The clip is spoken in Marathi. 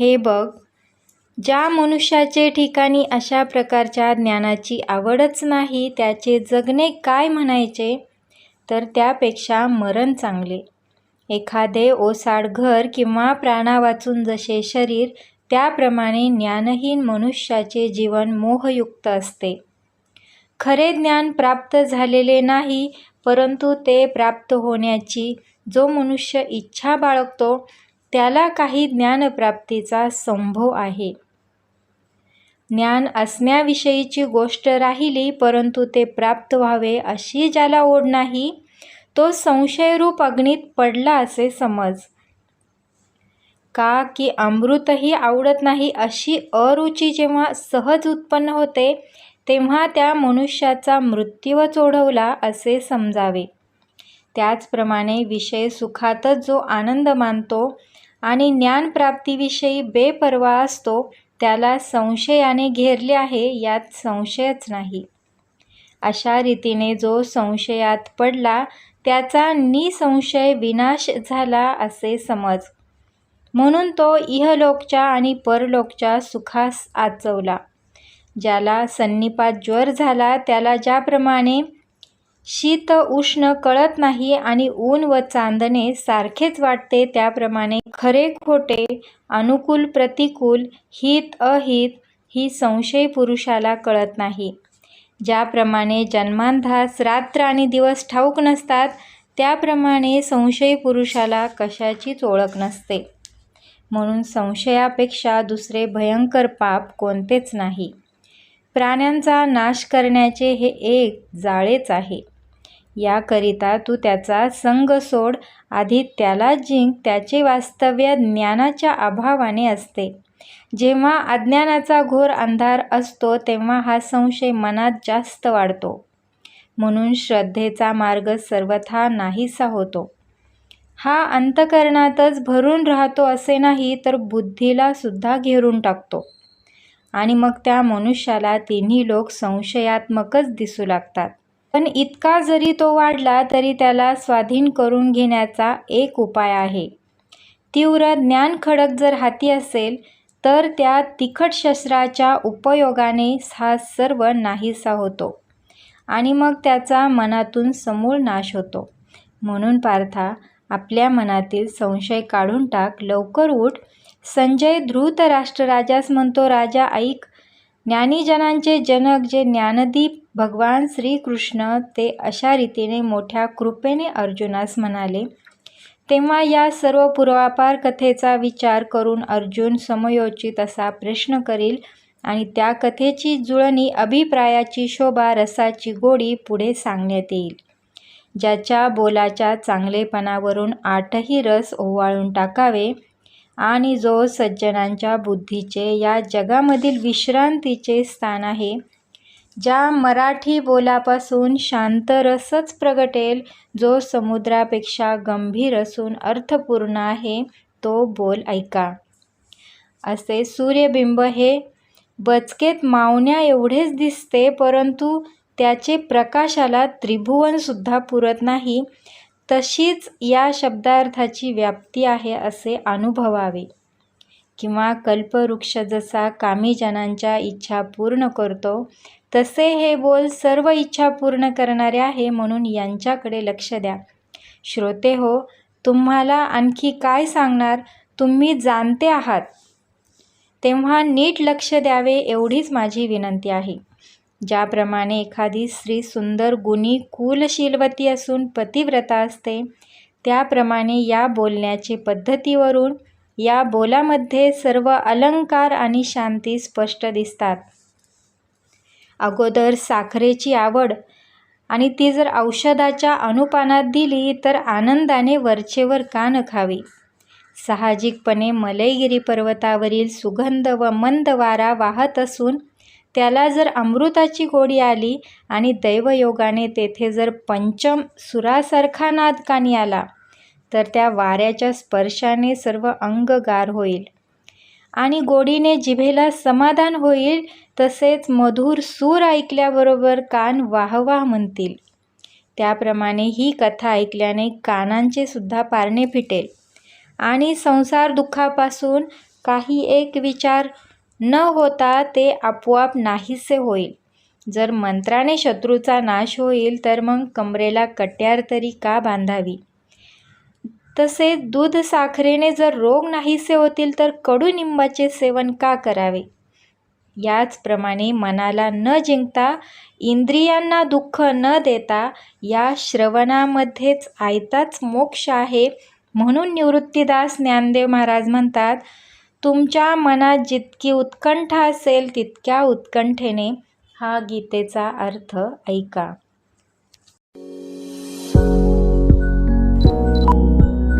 हे बघ. ज्या मनुष्याचे ठिकाणी अशा प्रकारच्या ज्ञानाची आवडच नाही त्याचे जगणे काय म्हणायचे? तर त्यापेक्षा मरण चांगले. एखादे ओसाड घर किंवा प्राणा वाचून जसे शरीर त्याप्रमाणे ज्ञानहीन मनुष्याचे जीवन मोहयुक्त असते. खरे ज्ञान प्राप्त झालेले नाही परंतु ते प्राप्त होण्याची जो मनुष्य इच्छा बाळगतो त्याला काही ज्ञानप्राप्तीचा संभव आहे. ज्ञान असण्याविषयीची गोष्ट राहिली परंतु ते प्राप्त व्हावे अशी ज्याला ओढ नाही तो संशयरूप अग्नीत पडला असे समज. का की अमृतही आवडत नाही अशी अरुची जेव्हा सहज उत्पन्न होते तेव्हा त्या मनुष्याचा मृत्यूच ओढवला असे समजावे. त्याचप्रमाणे विषय सुखातच जो आनंद मानतो आणि ज्ञानप्राप्तीविषयी बेपर्वा असतो त्याला संशयाने घेरले आहे यात संशयच नाही. अशा रीतीने जो संशयात पडला त्याचा निसंशय विनाश झाला असे समज. म्हणून तो इहलोकच्या आणि परलोकच्या सुखास आचवला. ज्याला संनिपात ज्वर झाला त्याला ज्याप्रमाणे शीत उष्ण कळत नाही आणि ऊन व चांदणे सारखेच वाटते त्याप्रमाणे खरे खोटे अनुकूल प्रतिकूल हित अहित ही संशय पुरुषाला कळत नाही. ज्याप्रमाणे जन्मांधास रात्र आणि दिवस ठाऊक नसतात त्याप्रमाणे संशय पुरुषाला कशाचीच ओळख नसते. म्हणून संशयापेक्षा दुसरे भयंकर पाप कोणतेच नाही. प्राण्यांचा नाश करण्याचे हे एक जाळेच आहे. याकरिता तू त्याचा संग सोड. आधी त्याला जिंक त्याचे वास्तव्य ज्ञानाच्या अभावाने असते. जेव्हा अज्ञानाचा घोर अंधार असतो तेव्हा हा संशय मनात जास्त वाढतो. म्हणून श्रद्धेचा मार्ग सर्वथा नाहीसा होतो. हा अंतकरणातच भरून राहतो असे नाही तर बुद्धीला सुद्धा घेरून टाकतो. आणि मग त्या मनुष्याला तिन्ही लोक संशयात्मकच दिसू लागतात. पण इतका जरी तो वाढला तरी त्याला स्वाधीन करून घेण्याचा एक उपाय आहे. तीव्र ज्ञान खडक जर हाती असेल तर त्या तिखट शस्त्राच्या उपयोगाने हा सर्व नाहीसा होतो आणि मग त्याचा मनातून समूळ नाश होतो. म्हणून पार्था आपल्या मनातील संशय काढून टाक लवकर उठ. संजय धृतराष्ट्रराजास म्हणतो राजा ऐक ज्ञानीजनांचे जनक जे ज्ञानदीप भगवान श्रीकृष्ण ते अशा रीतीने मोठ्या कृपेने अर्जुनास म्हणाले. तेव्हा या सर्व पूर्वापार कथेचा विचार करून अर्जुन समयोचित असा प्रश्न करील आणि त्या कथेची जुळणी अभिप्रायाची शोभा रसाची गोडी पुढे सांगण्यात येईल. ज्याच्या बोलाच्या चांगलेपणावरून आठही रस ओवाळून टाकावे आणि जो सज्जनांच्या बुद्धीचे या जगामधील विश्रांतीचे स्थान आहे ज्या मराठी बोलापासून शांत रसच प्रगटेल जो समुद्रापेक्षा गंभीर असून अर्थपूर्ण आहे तो बोल ऐका. असे सूर्यबिंब हे बचकेत मावण्या एवढेच दिसते परंतु त्याचे प्रकाशाला त्रिभुवनसुद्धा पुरत नाही. तशीच या शब्दार्थाची व्याप्ती आहे असे अनुभवावे. किंवा कल्पवृक्ष जसा कामी जनांच्या इच्छा पूर्ण करतो तसे हे बोल सर्व इच्छा पूर्ण करणारे आहे म्हणून यांच्याकडे लक्ष द्या. श्रोते हो तुम्हाला आणखी काय सांगणार? तुम्ही जाणते आहात. तेव्हा नीट लक्ष द्यावे एवढीच माझी विनंती आहे. ज्याप्रमाणे एखादी स्त्री सुंदर गुणी कुलशीलवती असून पतिव्रता असते त्याप्रमाणे या बोलण्याचे पद्धतीवरून या बोलामध्ये सर्व अलंकार आणि शांती स्पष्ट दिसतात. अगोदर साखरेची आवड आणि ती जर औषधाच्या अनुपानात दिली तर आनंदाने वरचेवर का न खावी साहजिकपणे मलयगिरी पर्वतावरील सुगंध व मंद वारा वाहत असून त्याला जर अमृताची गोडी आली आणि दैवयोगाने तेथे जर पंचम सुरासारखा नाद कानी आला तर त्या वाऱ्याच्या स्पर्शाने सर्व अंग गार होईल. आणि गोडीने जिभेला समाधान होईल तसेच मधुर सूर ऐकल्याबरोबर कान वाह वाह म्हणतील. त्याप्रमाणे ही कथा ऐकल्याने कानांचे सुद्धा पारणे फिटेल. आणि संसार दुःखापासून काही एक विचार न होता ते आपोआप नाहीसे होईल. जर मंत्राने शत्रूचा नाश होईल तर मग कमरेला कट्यार तरी का बांधावी? तसे दूध साखरेने जर रोग नाहीसे होतील तर कडुनिंबाचे सेवन का करावे? याचप्रमाणे मनाला न जिंकता इंद्रियांना दुःख न देता या श्रवणामध्येच आयताच मोक्ष आहे म्हणून निवृत्तीदास ज्ञानदेव महाराज म्हणतात तुमच्या मनात जितकी उत्कंठा असेल तितक्या उत्कंठेने हा गीतेचा अर्थ ऐका.